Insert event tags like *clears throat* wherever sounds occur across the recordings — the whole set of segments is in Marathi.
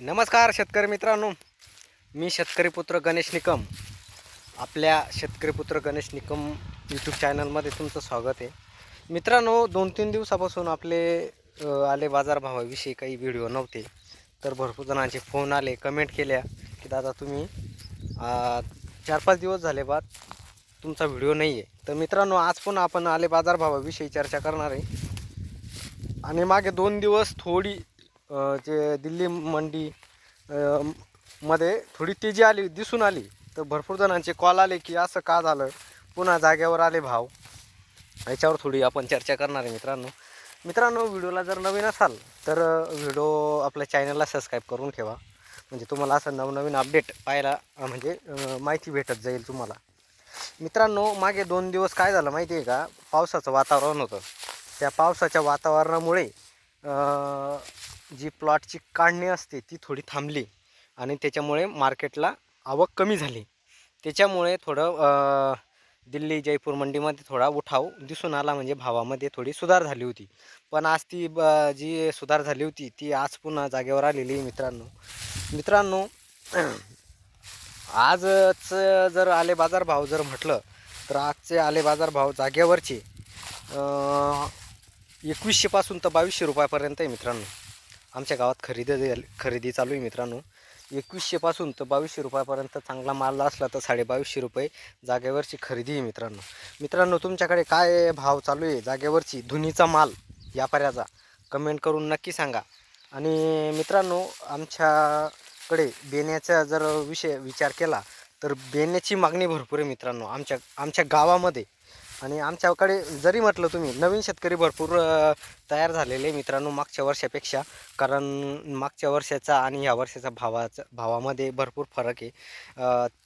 नमस्कार शेतकरी मित्रांनो. मी शेतकरी पुत्र गणेश निकम. आपल्या शेतकरी पुत्र गणेश निकम यूट्यूब चॅनलमध्ये तुमचं स्वागत आहे. मित्रांनो दोन तीन दिवसापासून आपले आले बाजारभावाविषयी काही व्हिडिओ नव्हते. तर भरपूर जणांचे फोन आले कमेंट केल्या की दादा तुम्ही चार पाच दिवस झाले बाद तुमचा व्हिडिओ नाही आहे तर मित्रांनो आज पण आपण आले बाजारभावाविषयी चर्चा करणार आहे. आणि मागे दोन दिवस थोडी जे दिल्ली मंडी मध्ये थोडी तेजी आली दिसून आली. तर भरपूर जणांचे कॉल आले की असं का झालं? पुन्हा जागेवर आले भाव. याच्यावर थोडी आपण चर्चा करणार आहे मित्रांनो. मित्रांनो व्हिडिओला जर नवीन असाल तर व्हिडिओ आपल्या चॅनलला सबस्क्राईब करून ठेवा. म्हणजे तुम्हाला असं नवनवीन अपडेट पाहायला म्हणजे माहिती भेटत जाईल तुम्हाला. मित्रांनो मागे दोन दिवस काय झालं माहिती आहे का? पावसाचं वातावरण होतं. त्या पावसाच्या वातावरणामुळे जी प्लॉटची काढणी असते ती थोडी थांबली आणि त्याच्यामुळे मार्केटला आवक कमी झाली. त्याच्यामुळे थोडं दिल्ली जयपूर मंडीमध्ये थोडा उठाव दिसून आला म्हणजे भावामध्ये थोडी सुधार झाली होती. पण आज ती ब जी सुधार झाली होती ती आज पुन्हा जागेवर आलेली आहे मित्रांनो. मित्रांनो *clears throat* आजच जर आले बाजारभाव जर म्हटलं तर आजचे आले बाजारभाव जागेवरचे एकवीसशेपासून तर बावीसशे रुपयापर्यंत आहे मित्रांनो. आमच्या गावात खरेदी झाली- खरेदी चालू आहे मित्रांनो. एकवीसशेपासून तर बावीसशे रुपयापर्यंत चांगला माल असला तर साडेबावीसशे रुपये जागेवरची खरेदी आहे मित्रांनो. मित्रांनो तुमच्याकडे काय भाव चालू आहे? जागेवरची धुनीचा माल व्यापाऱ्याचा कमेंट करून नक्की सांगा. आणि मित्रांनो आमच्याकडे बेण्याचा जर विषय विचार केला तर बेण्याची मागणी भरपूर आहे मित्रांनो. आमच्या आमच्या गावामध्ये आणि आमच्याकडे जरी म्हटलं तुम्ही नवीन शेतकरी भरपूर तयार झालेले मित्रांनो मागच्या वर्षापेक्षा. कारण मागच्या वर्षाचा आणि ह्या वर्षाचा भावाचा भावामध्ये भरपूर फरक आहे.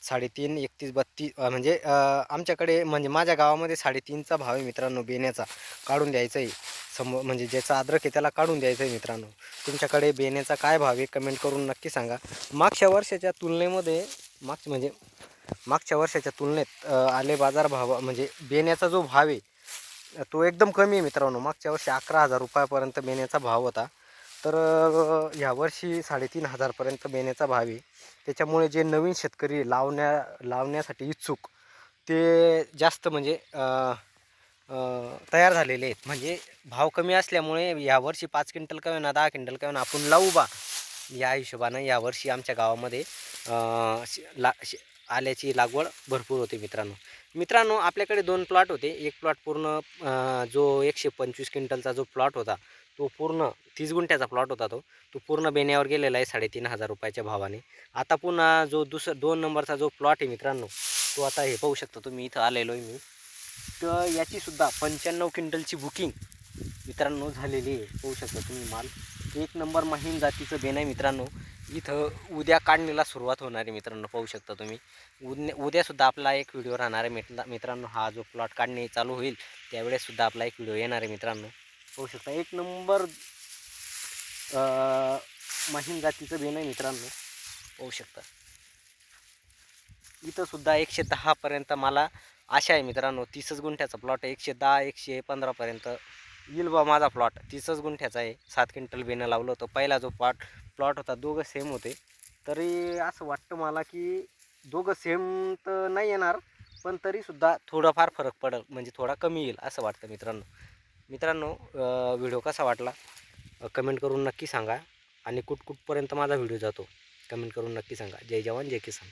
साडेतीन एकतीस बत्तीस म्हणजे आमच्याकडे म्हणजे माझ्या गावामध्ये साडेतीनचा भाव आहे मित्रांनो बेण्याचा. काढून द्यायचा आहे समोर म्हणजे ज्याचा अद्रक आहे त्याला काढून द्यायचं आहे मित्रांनो. तुमच्याकडे बेण्याचा काय भाव आहे? कमेंट करून नक्की सांगा. मागच्या वर्षाच्या तुलनेमध्ये मागच्या म्हणजे मागच्या वर्षाच्या तुलनेत आले बाजार भाव म्हणजे बेण्याचा जो भाव आहे तो एकदम कमी आहे मित्रांनो. मागच्या वर्षी अकरा हजार रुपयापर्यंत बेण्याचा भाव होता. तर ह्यावर्षी ह्या वर्षी साडेतीन हजारपर्यंत बेण्याचा भाव आहे. त्याच्यामुळे जे नवीन शेतकरी लावण्या लावण्यासाठी इच्छुक ते जास्त म्हणजे तयार झालेले आहेत. म्हणजे भाव कमी असल्यामुळे यावर्षी पाच क्विंटल का होईना दहा क्विंटल का होईना आपण लावू बा. या हिशोबानं यावर्षी आमच्या गावामध्ये श- ला आल्याची लागवड भरपूर होते मित्रांनो. मित्रांनो आपल्याकडे दोन प्लॉट होते. एक प्लॉट पूर्ण जो एकशे पंचवीस क्विंटलचा जो प्लॉट होता तो पूर्ण तीस गुंठ्याचा प्लॉट होता तो. तो पूर्ण बेण्यावर गेलेला आहे साडेतीन हजार रुपयाच्या भावाने. आता पुन्हा जो दुसरा दोन नंबरचा जो प्लॉट आहे मित्रांनो तो आता हे पाहू शकता तुम्ही इथं आलेलो आहे मी. तर याचीसुद्धा पंच्याण्णव क्विंटलची बुकिंग मित्रांनो झालेली आहे. पाहू शकता तुम्ही माल. एक नंबर महिन जातीचं बेन आहे मित्रांनो. इथं उद्या काढणीला सुरुवात होणार आहे मित्रांनो पाहू शकता तुम्ही. उद्या उद्यासुद्धा आपला एक व्हिडिओ राहणार आहे मित्र मित्रांनो हा जो प्लॉट काढणे चालू होईल त्यावेळेससुद्धा आपला एक व्हिडिओ येणार आहे मित्रांनो. पाहू शकता एक नंबर महिन जातीचं बेन आहे मित्रांनो. पाहू शकता. इथंसुद्धा एकशे दहापर्यंत मला आशा आहे मित्रांनो तीसच गुंठ्याचा प्लॉट एकशे दहा एकशे पंधरापर्यंत येईल बा माझा प्लॉट तीसच गुंठ्याचा आहे. सात क्विंटल बेनं लावलं होतं. पहिला जो प्लॉट प्लॉट होता दोघं सेम होते. तरी असं वाटतं मला की दोघं सेम तर नाही येणार पण तरीसुद्धा थोडाफार फरक पडेल म्हणजे थोडा कमी येईल असं वाटतं मित्रांनो. मित्रांनो व्हिडिओ कसा वाटला? कमेंट करून नक्की सांगा. आणि कुठकुठपर्यंत माझा व्हिडिओ जातो? कमेंट करून नक्की सांगा. जय जवान जय किसान.